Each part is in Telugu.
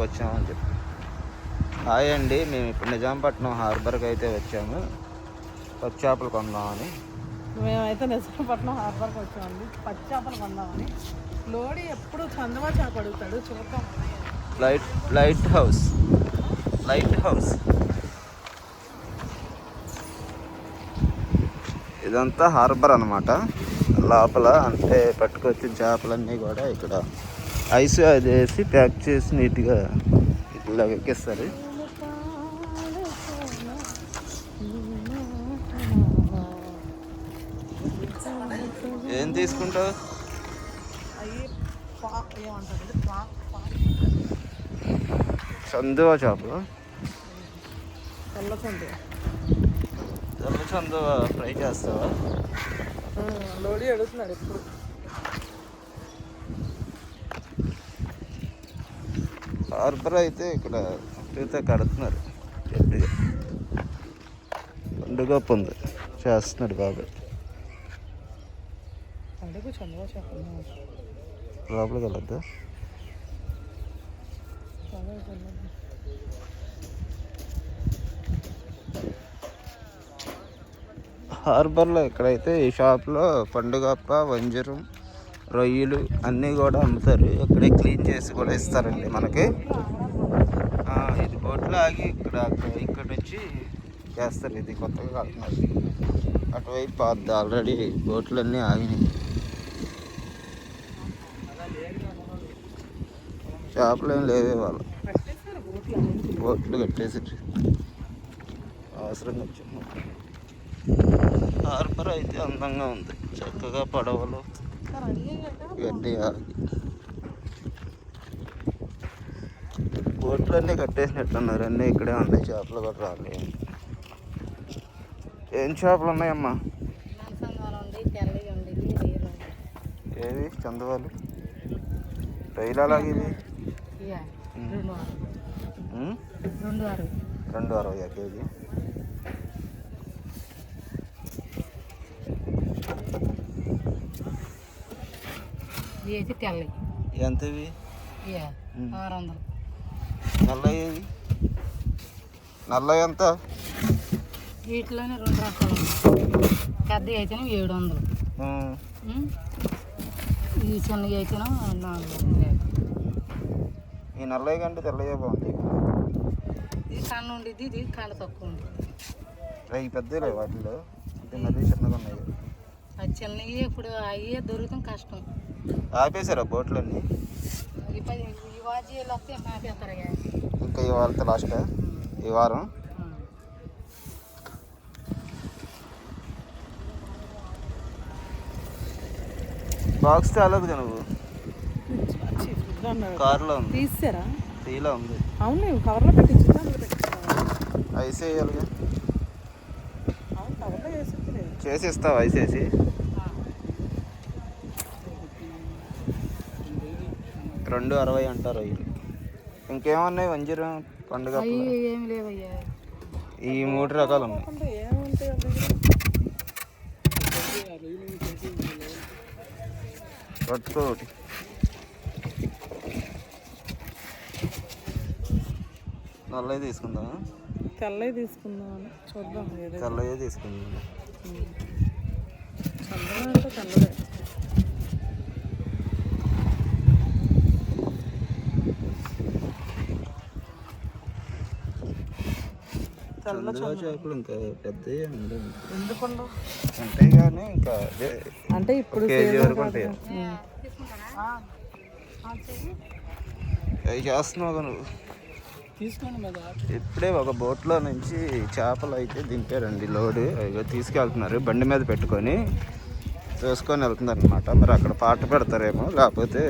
వచ్చామని చెప్పి. హాయ్ అండి మేము ఇప్పుడు నిజాంపట్నం హార్బర్కి అయితే వచ్చాము. పచ్చి చేపలు కొందామని. మేమైతే నిజాంపట్నం హార్బర్కి వచ్చామండి. పచ్చి చేపలు కొందామని. లోడి ఎప్పుడు చందమా చేప అడుగుతాడు చూద్దాం. Light lighthouse. Light house. ఇదంతా హార్బర్ అన్నమాట. లోపల అంటే పట్టుకొచ్చిన చేపలన్నీ కూడా ఇక్కడ ఐస్ అది వేసి ప్యాక్ చేసి నీట్గా ఇట్లా ఎక్కిస్తారు ఏం తీసుకుంటావు? అవి పా చందువ చేపలు తెల్ల చందు తెల్ల చందువ? ఫ్రై చేస్తావా? లోడి అడుగుతున్నాడు ఎప్పుడు. హార్బర్ అయితే ఇక్కడ అయితే కడుతున్నారు. గట్టిగా పండుగ ఉంది. చేస్తున్నాడు చేప లోపలికి వెళ్ళొద్దా. హార్బర్లో ఇక్కడైతే ఈ షాప్లో పండుగప్ప వంజరం రొయ్యలు అన్నీ కూడా అమ్ముతారు. ఇక్కడే క్లీన్ చేసి కూడా ఇస్తారండి మనకి. ఇది బోట్లో ఆగి ఇక్కడ ఇక్కడ నుంచి చేస్తారు. ఇది కొత్తగా కడుతున్నారు అటువైపు పోద్ది ఆల్రెడీ బోట్లు అన్నీ ఆగినాయి చేపలు ఏం లేవే వాళ్ళు బోట్లు కట్టేసి అవసరం వచ్చాము హార్బర్ అయితే అందంగా ఉంది. చక్కగా పడవలు. గడ్డి బోట్లు అన్నీ కట్టేసినట్టున్నారు. అన్నీ ఇక్కడే ఉన్నాయి చేపలు కూడా రాలేదు. ఏం చేపలు ఉన్నాయమ్మా? ఏవి? చందవాలు? రైలు అలాగే ఇవి? రెండు అరవై. కేజీ. ఇవి అయితే తెల్లవి. ఎంత ఇవి. ఆరు వందలు నల్లవి నల్ల ఎంత వీటిలోనే రెండు రకాలు పెద్దవి అయితేనే ఏడు వందలు. ఈ చిన్నవి అయితేనే నాలుగు ఈ నల్లవి కంటే తెల్లవే బాగుంటాయి. ఇది కన్ను ఉండిద్ది ఇది కళ్ళు తక్కువ ఉంది అవి పెద్దలే వాటిలో మరీ చిన్నగా ఉన్నాయి అది చిన్నవి ఇప్పుడు అయ్యే దొరకడం కష్టం. ఆపేశారా బోట్లన్నీ. ఈ ఈ ఇక. ఇంకా ఇవాళ లాస్ట్ ఈ వారం. బాక్స్ తేలేదు నువ్వు? కారులో ఉంది. తీసారా? టీలో ఉంది. అవును కవర్లో పెట్టించు అందులో పెట్టించుకున్నాను ఐస్ వేయాలిగా. అవును కవర్లో వేసి చేసి ఇస్తావు ఐస్ వేసి ఆ. రెండు అరవై అంటారు అవి ఇంకేమన్నాయి వంజరం? పండుగ అవి ఏమి లేవయ్యా. ఈ మూడు రకాలు ఉన్నాయి. పట్టుకో నల్లవి తీసుకుందామా? తెల్లవి తీసుకుందాం చూద్దాం. ఏదో తెల్లవి తీసుకుందాం చల్లగా అంటే తెల్లదే చేపలు. ఇంకా ఎందుకుండా ఉంటాయి కానీ ఇంకా అంటే ఇప్పుడు కేజీ వరకు ఉంటాయి. అవి చేస్తున్నావు నువ్వు. ఇప్పుడే ఒక బోట్లో నుంచి చేపలు అయితే దింపారండి లోడ్. ఇక తీసుకెళ్తున్నారు. బండి మీద పెట్టుకొని చూసుకొని వెళ్తున్నారు అనమాట మరి అక్కడ పాట పెడతారేమో లేకపోతే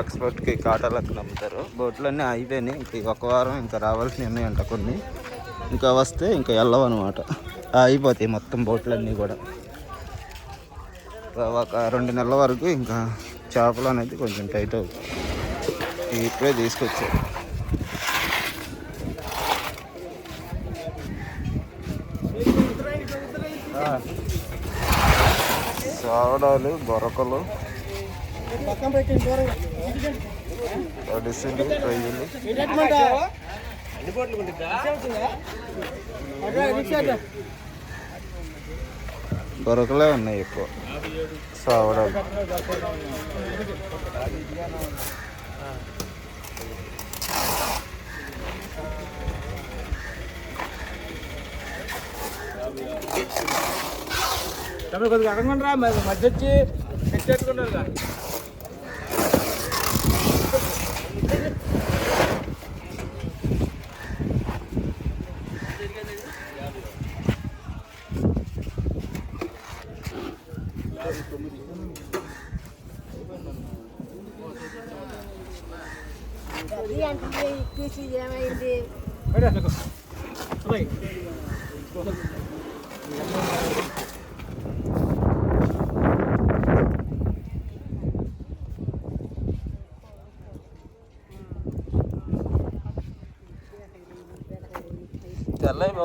ఎక్స్పోర్ట్కి కాటాలకు నమ్ముతారు బోట్లన్నీ అయిపోయినాయి. ఇంక ఒక వారం ఇంకా రావాల్సినవి ఉన్నాయంట కొన్ని. ఇంకా వస్తే ఇంకా వెళ్ళవు అనమాట అయిపోతాయి మొత్తం బోట్లన్నీ కూడా. ఒక రెండు నెలల వరకు ఇంకా చేపలు అనేది కొంచెం టైట్ అవుతుంది ఇప్పుడే తీసుకొచ్చారు. సోడాలు బొరకలు అడిసిలు రైలు రొయ్యలు దొరకలే ఉన్నాయి ఎక్కువ. సావడాలు. కొద్దిగా అడగండి మధ్య వచ్చి పెట్టుకున్నారు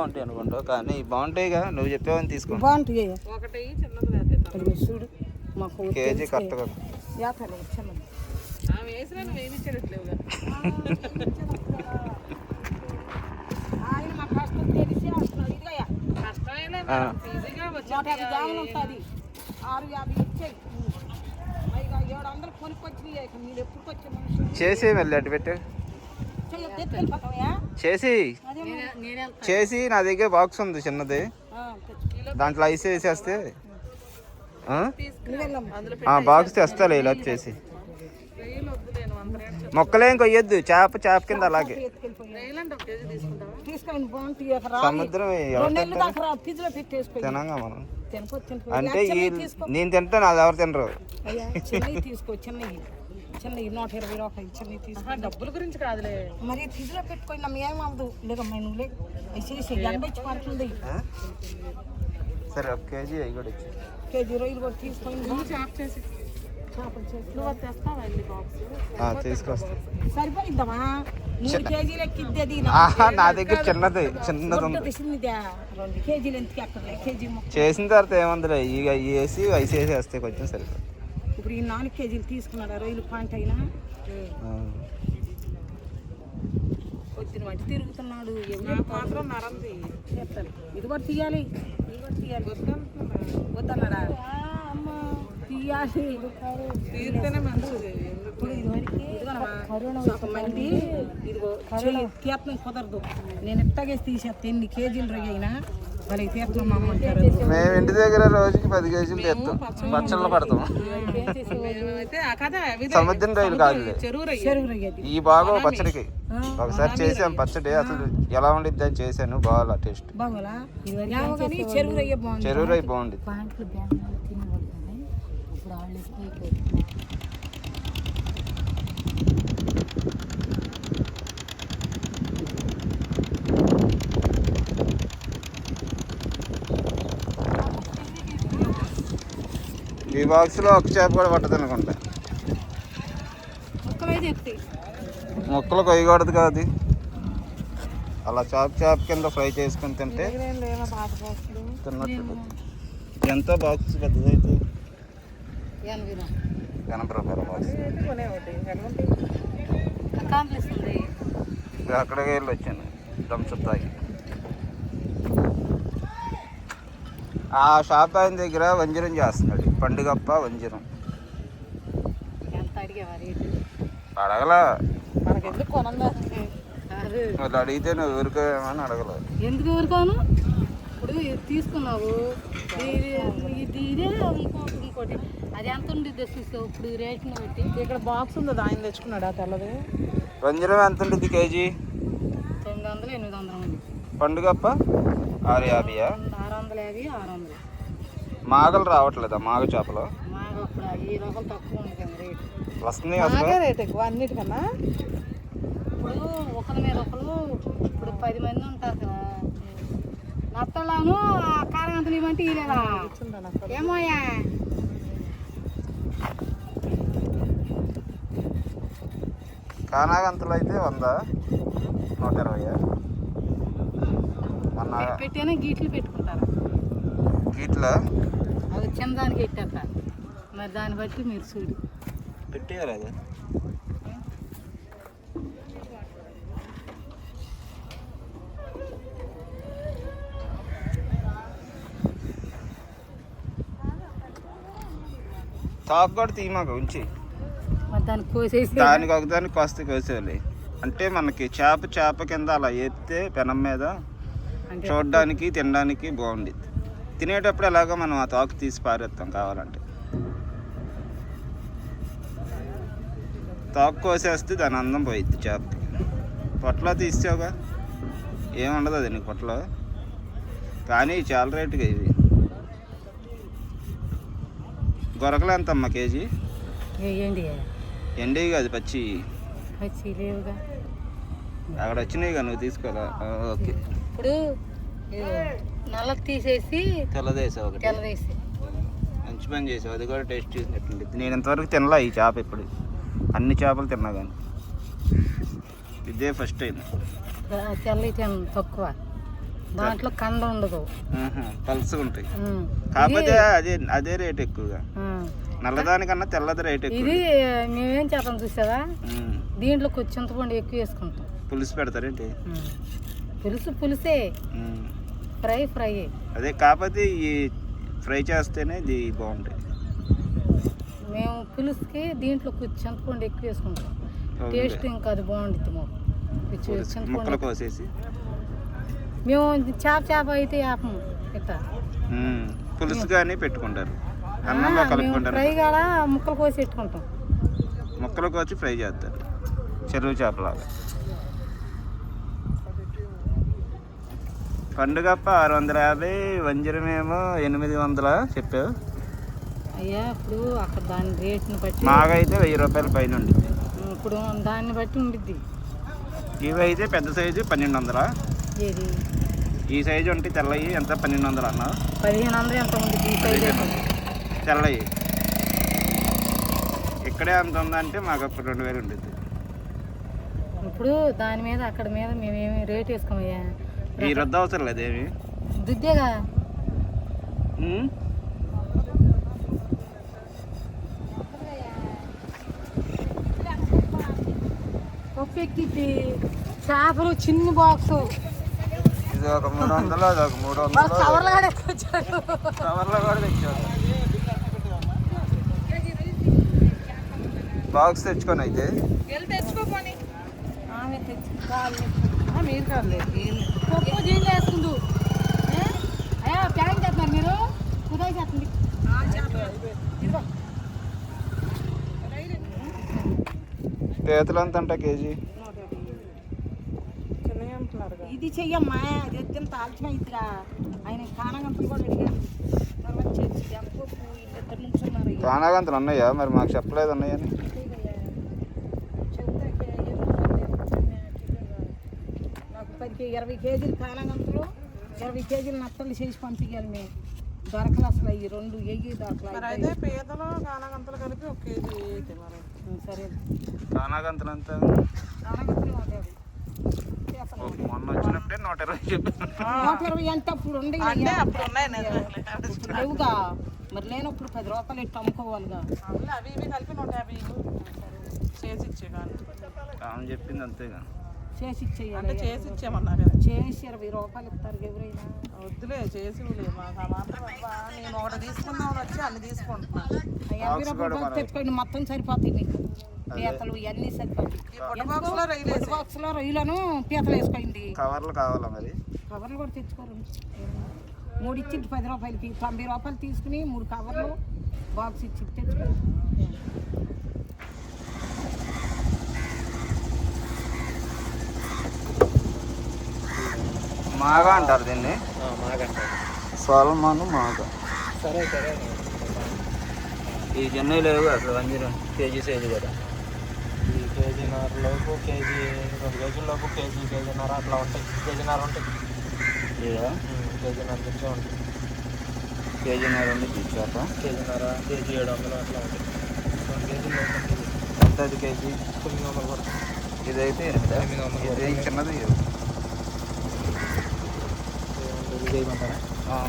బాగుంటాయి అనుకుంటా కానీ బాగుంటాయిగా నువ్వు చెప్పావని తీసుకో. బాగుంటాయి ఒకటి చిన్నది లేకపోతే చూడు మాకు కేజీ కరెక్ట్గా యాతలే చిన్నది ఆమె వేసినా నువ్వు వేయించట్లేవుగా ఆయన మా కష్టం తెలిసి కష్టమైనా నూట యాభై జాములు ఉంటుంది. ఆరు యాభై ఇచ్చేయి. చేసి మళ్ళీ అటు పెట్టు. చేసి. చేసి నా దగ్గర బాక్స్ ఉంది చిన్నది. దాంట్లో ఐస్ వేసేస్తే. బాక్స్ తెస్తాలే ఇలా చేసి. మొక్కలేం కొయ్యొద్దు. చేప చేప కింద అలాగే. సముద్రం తినంగా మనం. అంటే నేను తింటాను అది ఎవరు తినరు. నూట ఇరవై రూపాయలు చిన్నవి తీసుకో డబ్బుల గురించి కాదులే. మరి ఫ్రిడ్జ్లో పెట్టుకొని నమ్మ ఏమవదు లేదమ్మా నువ్వు లే వేసేసి ఎనభై పడుతుంది? సరే ఒక కేజీ అవి కూడా ఇచ్చి. కేజీ రొయ్యలు కూడా తీసుకొని చేప చేసి సరిపోయిద్దామా? మూడు కేజీలు ఎక్కిద్ది నా దగ్గర చిన్నది చిన్నది రెండు కేజీలు ఎందుకు కేజీ చేసిన తర్వాత ఏముందిలే ఇక వేసి ఐస్ వేసేస్తే కొంచెం సరిపోతుంది. ఇప్పుడు ఈ నాలుగు కేజీలు తీసుకున్నాడు రొయ్యలు పాయింట్ అయినా. ఆ. వచ్చిన వాటి తిరుగుతున్నాడు మాత్రం నరంది. ఇది కూడా తీయాలి. ఇది కూడా తీయాలి. వద్దన్నాడా? తీయాలి. తీస్తేనే మంచిది. ఇప్పుడు ఇదివరకు ఒక మంది ఇదిగో కుదరదు. నేను ఎట్టగేసి తీసేస్తా. ఎన్ని కేజీలు రొయ్య మేము ఇంటి దగ్గర రోజుకి పది కేజీలు తెస్తాం పచ్చళ్ళు పడతాం. సముద్రం రైలు కాదు. ఈ బాగా పచ్చడికి. ఒకసారి చేసాం పచ్చడి. అసలు ఎలా ఉండిద్ది అని చేశాను. బాగా టేస్ట్. చెరువు రై బాగుంది పాయింట్లు బ్యాంకులు తినకూడదు కానీ ఇప్పుడు వాళ్ళు ఎక్కువైపోయి ఈ బాక్స్లో ఒక చేప కూడా పట్టదు అనుకుంటా. ముక్కలు కొయ్యకూడదు కాదు. అలా చేప చేప కింద ఫ్రై చేసుకుని తింటే తిన్నట్టు ఎంతో బాక్స్ పెద్దదైతే ఎనభై రూపాయల బాక్స్. అక్కడికి వెళ్ళి వచ్చాను. థమ్స్అప్ తాగి. ఆ షాప్ ఆయన దగ్గర వంజరం చేస్తున్నాడు. పండుగప్ప వంజరం. అడగలా. వాళ్ళు అడిగితే నువ్వు ఊరుకోమని అడగలేదు. ఎందుకు ఊరుకోను? ఇప్పుడు తీసుకున్నావు. ఇది ఇది ఇంకోటి ఇంకోటి. అది ఎంత ఉండిద్దో చూసావు? ఇప్పుడు రేట్ని బట్టి. ఇక్కడ బాక్స్ ఉంది ఆయన తెచ్చుకున్నాడా తెల్లది. వంజరం ఎంత ఉంటుంది కేజీ? తొమ్మిది వందలు ఎనిమిది వందలు ఉంది పండుగప్ప? ఆరు యాభైయా? వందల యాభై ఆరు వందలు. మాగలు రావట్లేదా మాగ చేపలు? అప్పుడు ఈ రకం తక్కువ ఉంది కదా రేటు అసలు? రేట్ ఎక్కువ అన్నిటికన్నా? ఇప్పుడు ఒకరి మీద ఒకరు ఇప్పుడు పది మంది ఉంటారు కదా. నత్తలాను కారగంతలు ఇవ్వంటే ఇలేదా ఏమోయా కానాగంతులు అయితే వంద నూట ఇరవై. మొన్న పెట్టేనే గీట్లు పెట్టుకుంటారు ఇట్లా అది దానికి ఎట్టేస్తా మరి దాన్ని బట్టి మీరు చూడు. పెట్టేయాలి అది? తాపు కూడా తీయమాక ఉంచి. దానికి ఒక దానికి వస్తే కోసేయాలి. అంటే మనకి చేప చేప కింద అలా ఎత్తే పెనం మీద చూడడానికి తినడానికి బాగుండేది తినేటప్పుడు ఎలాగో మనం ఆ తాకు తీసి పారేస్తాం కావాలంటే. తాకు కోసేస్తే దాని అందం పోయిద్ది చేపకి పొట్టలో తీసావుగా ఏముండదు అది నీకు పొట్టలో కానీ చాలా రేటుగా ఇవి. గొరకలు ఎంత అమ్మా కేజీ వేయండి ఎండి కాదు పచ్చి. అక్కడ వచ్చినాయిగా నువ్వు తీసుకోవాలా ఆ, ఓకే. ఇప్పుడు నల్ల తీసేసి తెల్లదేసావు ఒకటి. తెల్లవేసి మంచి పని చేసావు. అది కూడా టేస్ట్ చేసినట్టుంది. నేను ఇంతవరకు తినలా ఈ చేప ఇప్పుడు అన్ని చేపలు తిన్నా కానీ ఇదే ఫస్ట్ టైం తెల్ల తిన తక్కువ. దాంట్లో కండ ఉండదు. పల్సగా ఉంటాయి. కాకపోతే అదే అదే రేట్ ఎక్కువగా. నల్లదానికన్నా తెల్లది రేట్ ఎక్కువ ఇది మేమేం చేస్తాం చూసావా. దీంట్లో కొంచెం చింతపండు ఎక్కువ వేసుకుంటాం. పులుసు పెడతారేంటి. పులుసు పులుసే. Fry fry. అదే కాకపోతే ఈ ఫ్రై చేస్తేనే ఇది బాగుంటాయి. మేము పులుసుకి దీంట్లో కొంచెం చింతపండు ఎక్కువ వేసుకుంటాం. టేస్ట్ ఇంకా అది బాగుంటుంది మాకు. చింతపండు కోసేసి. మేము చేప చేప అయితే ఆపము ఇట్లా. పులుసు కానీ పెట్టుకుంటారు. అన్నంలో కలుపుకుంటారు. ఫ్రై కాడ ముక్కలు కోసి పెట్టుకుంటాం. ముక్కలు కోసి ఫ్రై చేస్తారు. చెరువు చేపలాగా. పండుగప్ప ఆరు వందల యాభై వంజరమేమో ఎనిమిది వందల చెప్పావు. అయ్యా ఇప్పుడు అక్కడ దాని రేట్ని బట్టి మాగైతే వెయ్యి రూపాయల పైన ఉండిద్ది ఇప్పుడు దాన్ని బట్టి ఉండిద్ది. ఇవి అయితే పెద్ద సైజు పన్నెండు వందల. ఏది? ఈ సైజు ఉంటే తెల్లయి ఎంత పన్నెండు వందలు అన్నా పదిహేను వందలు ఎంత ఉండిద్ది ఈ సైజ్. తెల్లయి. ఇక్కడే అంత ఉందంటే మాకు అప్పుడు రెండు వేలు ఉండిద్ది. ఇప్పుడు దాని మీద అక్కడ మీద మేమేమి రేట్ వేసుకోమయ్యా? ఈ రద్దు అవసరం లేదేమి? దుద్దేగా? చేపలు చిన్న బాక్స్. ఇది ఒక మూడు వందలు అది ఒక మూడు వందలు. కవర్లు కూడా ఎక్కొచ్చాడు కవర్లో కూడా తెచ్చారు బాక్స్ తెచ్చుకొని అయితే. వెళ్ళి తెచ్చుకోపోని ఆమె తెచ్చి మీరు కాదులేదు పప్పు జీళ్ళు వేసుకుందు? అయ్యా ప్యాన్ చేస్తున్నారు మీరు? కుదా చేస్తుంది. పీతలు ఎంత అంట కేజీ? ఇది చెయ్యమ్మా. అది ఎత్తిన తాల్చిన ఇదిగా ఆయన కానగంపలు కూడా అడిగాను తర్వాత ఇద్దరు నుంచున్నారు ఇక. కానాగంతలు ఉన్నాయా? మరి మాకు చెప్పలేదు ఉన్నాయని చెబుతాకే ఏమో నాకు పది కే- ఇరవై కేజీలు కానగంపలు ఇరవై కేజీలు నత్తలు చేసి పంపించాలి మేము. దొరకలు అసలు ఈ రెండు ఎగి దొరకలు అయితే. పీతలు కానగంతలు కలిపి ఒక కేజీ సరే. కానాగంతలు ఎంత? చేస్తాను. ఓ, మొన్న వచ్చినప్పుడే నూట ఇరవై చెప్పాను నూట ఇరవై అంటే అప్పుడు ఉండే అప్పుడు ఉన్నాయి లేవుగా. మరి లేనప్పుడు పది రూపాయలు ఇట్టు అమ్ముకోవాలిగా. అవి ఇవి కలిపి నూట యాభై చేసి ఇచ్చే కానీ. ఆమె చెప్పింది అంతేగా. చేసి ఇచ్చేయాలి అంటే చేసి ఇచ్చేమన్నారు కదా. చేసి ఇరవై రూపాయలు ఇస్తారు ఎవరైనా. వద్దులే చేసి మాకు మాత్రం నేను ఒకటి తీసుకుందామని వచ్చి అన్ని తీసుకుంటున్నాను ఆ ఎనభై రూపాయలు తెచ్చుకొని మొత్తం సరిపోతాయి మీకు. పీతలు ఇవన్నీ సరిపోతాయి. బాక్స్లో రొయ్యలను పీతలు వేసుకోండి. కవర్లు కావాలా మరి? కవర్లు కూడా తెచ్చుకోరు. మూడు ఇచ్చి పది రూపాయలకి తొంభై రూపాయలు తీసుకుని మూడు కవర్లు బాక్స్ ఇచ్చి తెచ్చుకోండి మాగా అంటారు దీన్ని. సోల్మాను మాగ. సరే సరే. ఈ చెన్నై లేవు అసలు వంజరం కేజీ సైజు కూడా ఈ కేజీన్నర లోపు కేజీ రెండు కేజీల లోపు కేజీ కేజీన్నర అట్లా ఉంటాయి. కేజీన్నర ఉంటాయి. ఇదా కేజీన్నర నుంచే ఉంటాయి. కేజీన్నర ఉంది చేప కేజీన్నర కేజీ ఏడు వందలు అట్లా ఉంటాయి. రెండు కేజీలు ఉంటుంది. ఎంత అది కేజీ? తొమ్మిది వందలు పడుతుంది. ఇదైతే ఎనిమిదా? ఎనిమిది వందలు ఇది. చిన్నది ఏముంటుంది, ఇది చేయమంటారా? ఆ.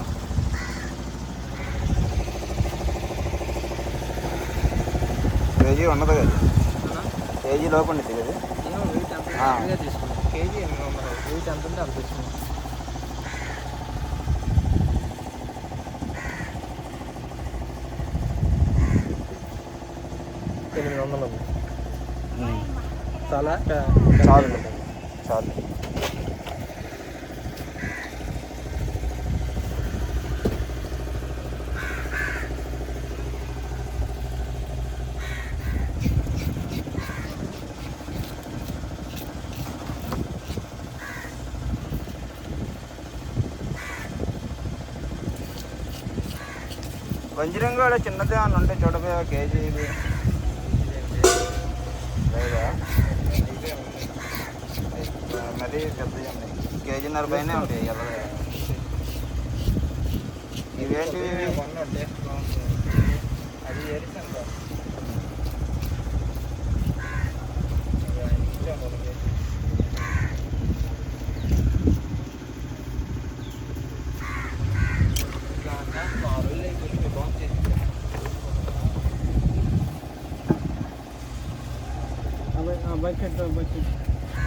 కేజీ ఉండదు కదా? కేజీ లోపు ఉండిద్ది కదా? తీసుకున్నాం కేజీ ఎనిమిది వందలు వెయిట్ ఎంత ఉంటే అంత తీసుకున్నాం వందలు ఉమ్. చాలా? చాలు. చాలు. వంజరం కూడా చిన్నదే అని ఉంటే చూడబోయే కేజీ ఇది. లేదా? మరీ పెద్దవి ఉన్నాయి కేజీన్నర పైనే ఉంటాయి ఎలా ఇవేంటివి? ఇవి? అది ఎరిసండి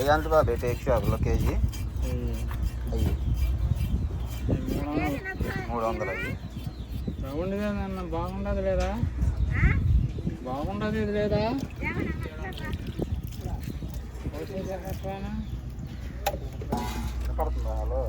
అవి ఎంత బాబాయ్ టేక్ షాప్లో కేజీ అయ్యి మూడు వందలు అయ్యి బాగుండదు అన్న బాగుండదు లేదా? బాగుండదు ఇది లేదా? పడుతుందా హలో.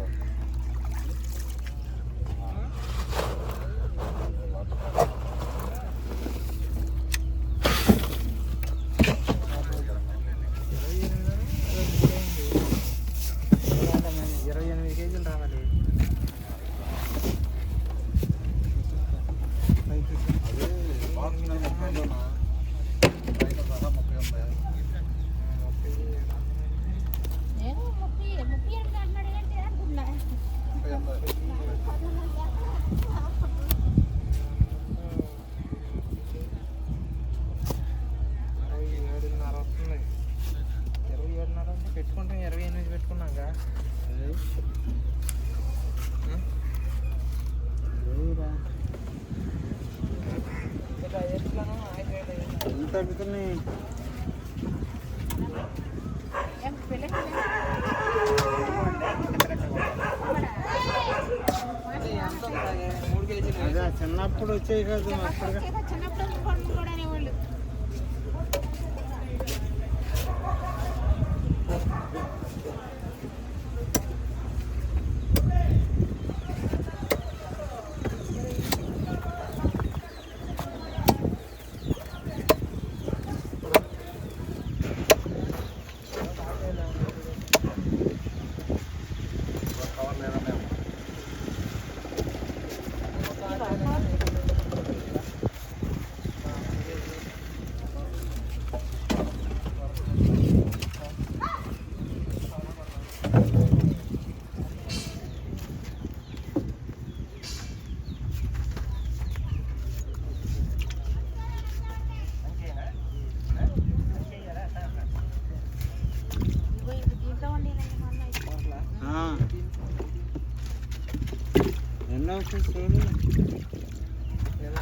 ఎన్నో అవుతుంది చూడు ఎన్ని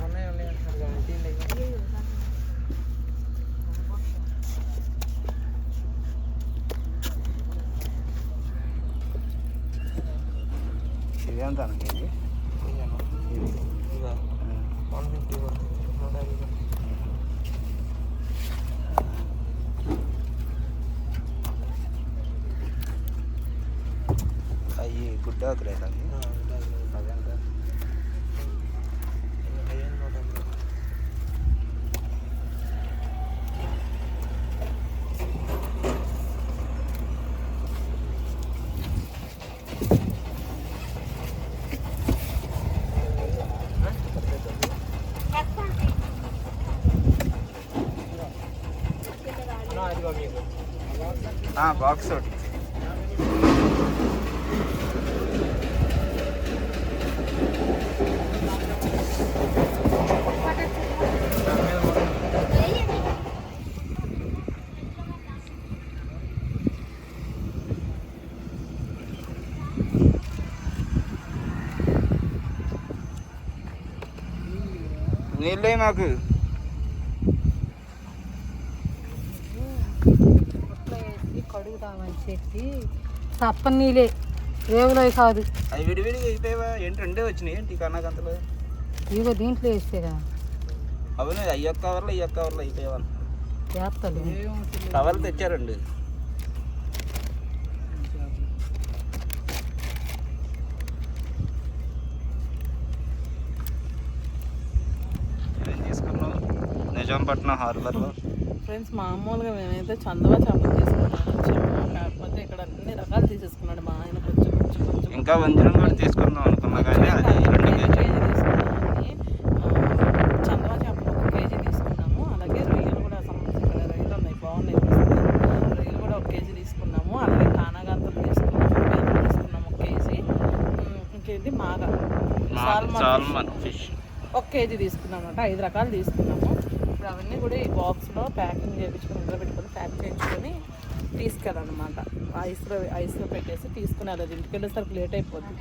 ఉన్నాయి ఉన్నాయి అంటున్నారు కదా, తీయండి ఇక. ఇది ఎంత అన్న కేజీ ఇయ్యను. ఇది ఇదా? వన్ ఫిఫ్టీ పడుతుంది. నూట యాభై పడుతుంది. అవి గుడ్డాకులు అవి ఆ, ఇదా, ఇదా. అదెంత అయ్యేది నూట యాభై. బాక్స్ ఒకటి నీళ్ళే మాకు ఇట్లా వేసి కడుగుదామని చెప్పి తప్పని నీళ్ళే రేవులో కాదు. అవి విడివిడిగా అయిపోయావా? ఏంటి రెండే వచ్చినాయి? ఏంటి కన్నాకంతలు? ఇదిగో దీంట్లో వేస్తే కదా అవును అయ్యొక్క కవర్లు అయ్యొక్క కవర్లు అయిపోయావా చేస్తాడు కవర్లు తెచ్చారండి. ఏం తీసుకున్నావు నిజాంపట్నం హార్బర్లో. ఫ్రెండ్స్ మామూలుగా మేమైతే చందవా చేపలు తీసుకున్నాం కాకపోతే ఇక్కడ అన్ని రకాలు తీసేసుకున్నాడు మా ఆయన కొంచెం కొంచెం కొంచెం. ఇంకా వంజరం కూడా తీసుకుందాం అనుకున్నా కానీ అది రెండు కేజీ చందవా చేపలు ఒక కేజీ తీసుకున్నాము. అలాగే రొయ్యలు కూడా సంబంధించి ఇక్కడ రొయ్యలు ఉన్నాయి బాగున్నాయి. రొయ్యలు కూడా ఒక కేజీ తీసుకున్నాము. అలాగే కానాగంతలు తీసుకున్నాము తీసుకున్నాము ఒక కేజీ. ఇంకేంటి? మాగ. Salmon fish. ఒక కేజీ తీసుకున్నాం అనమాట ఐదు రకాలు తీసుకున్నాము. అవన్నీ కూడా ఈ బాక్స్లో ప్యాకింగ్ చేయించుకొని ఇంట్లో పెట్టుకొని ప్యాక్ చేయించుకొని తీసుకెళ్ళాలన్నమాట ఐస్లో ఐస్లో పెట్టేసి తీసుకుని వెళ్ళదు. ఇంటికి వెళ్ళేసరికి లేట్ అయిపోద్ది.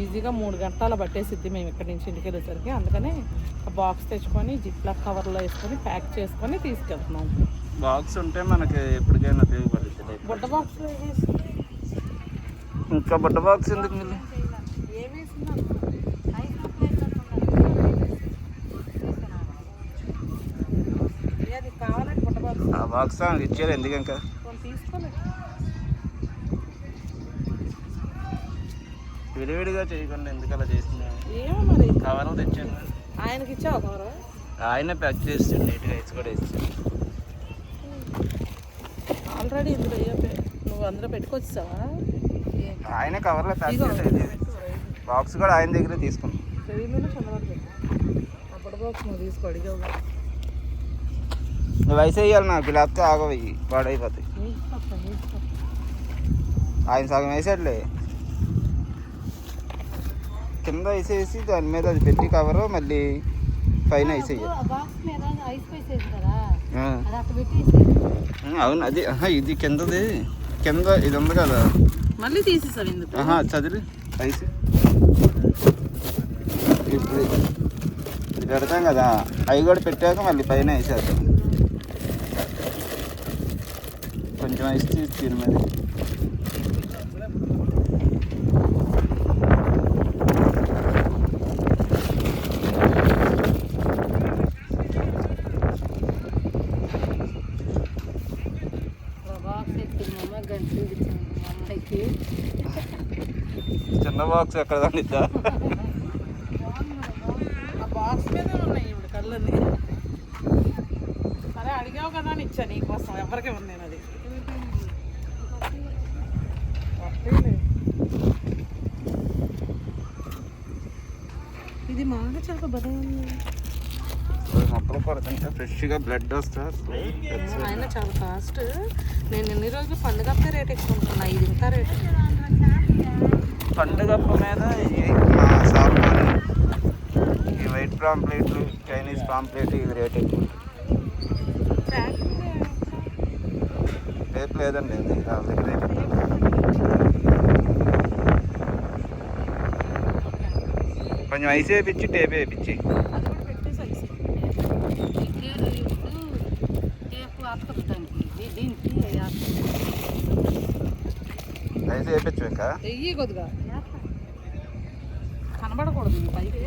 ఈజీగా మూడు గంటల పట్టేసిద్ది మేము ఇక్కడి నుంచి ఇంటికి వెళ్ళేసరికి అందుకనే ఆ బాక్స్ తెచ్చుకొని జిప్లా కవర్లో వేసుకొని ప్యాక్ చేసుకొని తీసుకెళ్తున్నాం. బాక్స్ ఉంటే మనకి ఎప్పటికైనా ఉపయోగపడుతుంది. బుట్ట బాక్స్లో వేసి ఇంకా బుట్ట బాక్స్ ఎందుకు మళ్ళీ అది కావాలంటే బుట్ట బాక్స్ ఇచ్చారు ఎందుకు ఇంకా? విడివిడిగా చేయకుండా ఎందుకు అలా మరి. కవర్లు తెచ్చాను ఆయనకి ఇచ్చావు కవరు? ఆయన ప్యాక్ చేస్తాడు నీట్గా ఇచ్చి కూడా ఇస్తాడు ఆల్రెడీ ఇందులో నువ్వు అందులో పెట్టుకొచ్చావా ఆయన కవర్లో ప్యాక్ చేసేది. బాక్స్ కూడా ఆయన దగ్గరే తీసుకున్నాం. శరీరంలో చంద్రబాబు పెట్టు. అప్పటి బాక్స్ నువ్వు తీసుకో అడిగావు. నువ్వు వయసు వేయాలి నాకు లేకపోతే ఆగవి పాడైపోతాయి ఆయన సగం వేసాడులే కింద వేసేసి దాని మీద అది పెట్టి కవరు మళ్ళీ పైన వేసేయాలి అవును అది ఇది కిందది కింద ఇది ఉంది కదా మళ్ళీ ఆహా చదివి ఐసి ఇది పెడతాం కదా అవి కూడా పెట్టాక మళ్ళీ పైన వేసేద్దాం కొంచెం ఐస్ తీసి దీని మీద బాక్స్ ఎత్తి మా అమ్మ గంటలు ఇచ్చాను మా అమ్మాయికి చిన్న బాక్స్ ఎక్కడ దండిద్దా ఆ బాక్స్ మీద ఉన్నాయి ఇప్పుడు కళ్ళని సరే అడిగావు కదా అని ఇచ్చా నీకోసం ఎవరికి ఉంది నేను అది వస్తేలే. ఇది మాగా మొక్కలు పడుతుంటే ఫ్రెష్గా బ్లడ్ వస్తా ఆయన చాలా కాస్ట్ నేను ఎన్ని రోజులు పండుగ అప్పుడే రేట్ ఎక్కువ అనుకున్నా ఇది ఇంకా రేట్. పండుగ మీద ఈ వైట్ పాంప్లెట్లు చైనీస్ పాంప్లెట్ ఇది రేట్ ఎక్కువ రేపు లేదండి ఇది వాళ్ళ దగ్గర రేపు కొంచెం ఐస్ వేయించి టేప్ వేయించి అది ఐస్ వేయించు ఇంకా. కొద్దిగా. కనబడకూడదు పైకి.